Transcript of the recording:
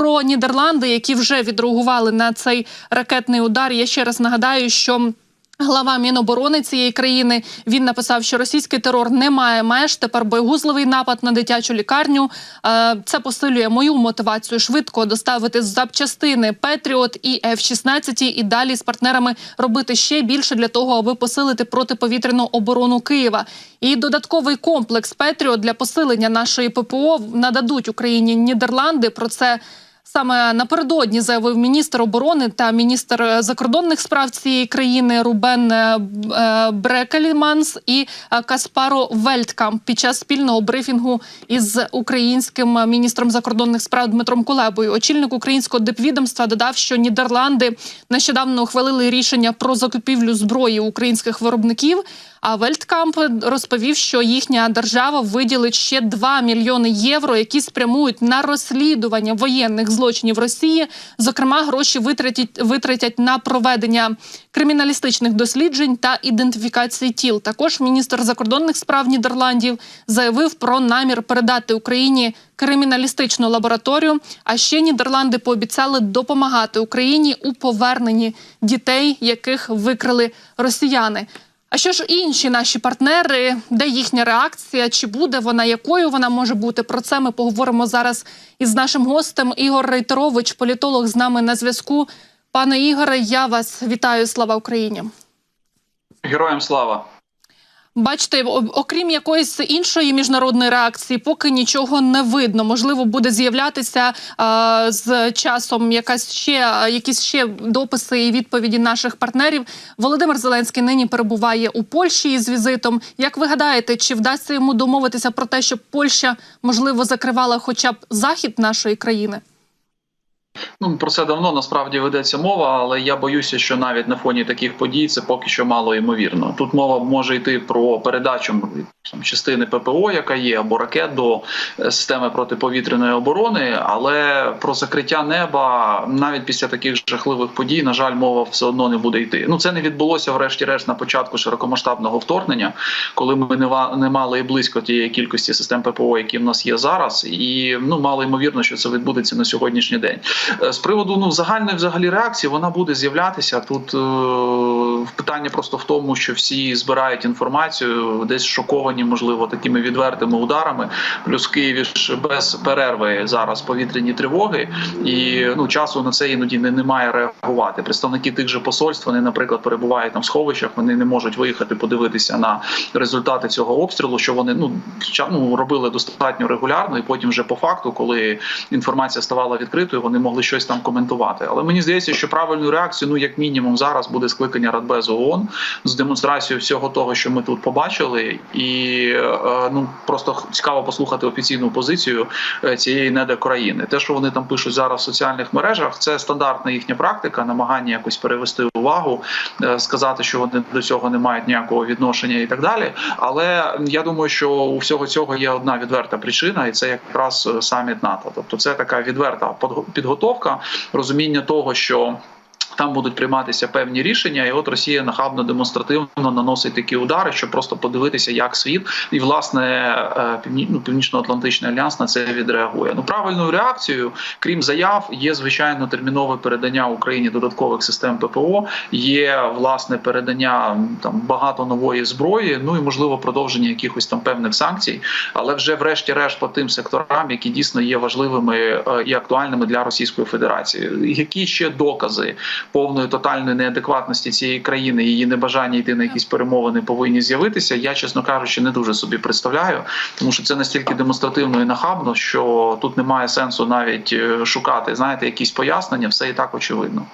про Нідерланди, які вже відреагували на цей ракетний удар. Я ще раз нагадаю, що. Глава Міноборони цієї країни він написав, що російський терор не має меж. Тепер боєгузливий напад на дитячу лікарню. Е, Це посилює мою мотивацію швидко доставити запчастини Петріот і F-16 і далі з партнерами робити ще більше для того, аби посилити протиповітряну оборону Києва. І додатковий комплекс Петріот для посилення нашої ППО нададуть Україні Нідерланди. Про це. Саме напередодні заявив міністр оборони та міністр е, закордонних справ цієї країни Рубен е, е, Брекеліманс і Каспаро Вельткамп під час спільного брифінгу із українським міністром закордонних справ Дмитром Кулебою. Очільник українського дипвідомства додав, що Нідерланди нещодавно ухвалили рішення про закупівлю зброї українських виробників. А Вельткамп розповів, що їхня держава виділить ще 2 мільйони євро, які спрямують на розслідування воєнних злочинів Росії. Зокрема, гроші витратять витратять на проведення криміналістичних досліджень та ідентифікації тіл. Також міністр закордонних справ Нідерландів заявив про намір передати Україні криміналістичну лабораторію. А ще Нідерланди пообіцяли допомагати Україні у поверненні дітей, яких викрили росіяни. А що ж інші наші партнери? Де їхня реакція? Чи буде вона? Якою вона може бути? Про це ми поговоримо зараз із нашим гостем Ігор Рейтерович, політолог з нами на зв'язку. Пане Ігоре, я вас вітаю. Слава Україні! Героям слава. Бачите, окрім якоїсь іншої міжнародної реакції, поки нічого не видно. Можливо, буде з'являтися а, з часом якась ще якісь ще дописи і відповіді наших партнерів. Володимир Зеленський нині перебуває у Польщі із візитом. Як ви гадаєте, чи вдасться йому домовитися про те, щоб Польща можливо закривала хоча б захід нашої країни? Ну про це давно насправді ведеться мова, але я боюся, що навіть на фоні таких подій це поки що мало ймовірно. Тут мова може йти про передачу там, частини ППО, яка є, або ракет до е, системи протиповітряної оборони, але про закриття неба навіть після таких жахливих подій, на жаль, мова все одно не буде йти. Ну це не відбулося, врешті-решт, на початку широкомасштабного вторгнення, коли ми не мали і близько тієї кількості систем ППО, які в нас є зараз, і ну мало ймовірно, що це відбудеться на сьогоднішній день. Е, З приводу ну загальної взагалі реакції вона буде з'являтися. Тут е, питання просто в тому, що всі збирають інформацію, десь шоковані, можливо, такими відвертими ударами. Плюс Києві ж без перерви зараз повітряні тривоги, і ну часу на це іноді не немає реагувати. Представники тих же посольств вони, наприклад, перебувають там в сховищах. Вони не можуть виїхати подивитися на результати цього обстрілу, що вони ну, ну робили достатньо регулярно, і потім вже по факту, коли інформація ставала відкритою, вони могли щось там коментувати. Але мені здається, що правильною реакцією, ну як мінімум, зараз буде скликання Радбезу ООН з демонстрацією всього того, що ми тут побачили, і е, ну просто цікаво послухати офіційну позицію е, цієї неде країни. Те, що вони там пишуть зараз в соціальних мережах, це стандартна їхня практика, намагання якось перевести увагу, е, сказати, що вони до цього не мають ніякого відношення і так далі. Але я думаю, що у всього цього є одна відверта причина, і це якраз саміт НАТО. Тобто, це така відверта підготовка, розуміння того, що. Там будуть прийматися певні рішення, і от Росія нахабно демонстративно наносить такі удари, щоб просто подивитися, як світ і власне е, ну, північно-атлантичний альянс на це відреагує. Ну правильною реакцією, крім заяв, є звичайно термінове передання Україні додаткових систем ППО. Є власне передання там багато нової зброї. Ну і можливо продовження якихось там певних санкцій, але вже врешті-решт по тим секторам, які дійсно є важливими е, і актуальними для Російської Федерації. Які ще докази повної тотальної неадекватності цієї країни, її небажання йти на якісь перемовини повинні з'явитися. Я чесно кажучи, не дуже собі представляю, тому що це настільки демонстративно і нахабно, що тут немає сенсу навіть е, шукати, знаєте, якісь пояснення, все і так очевидно.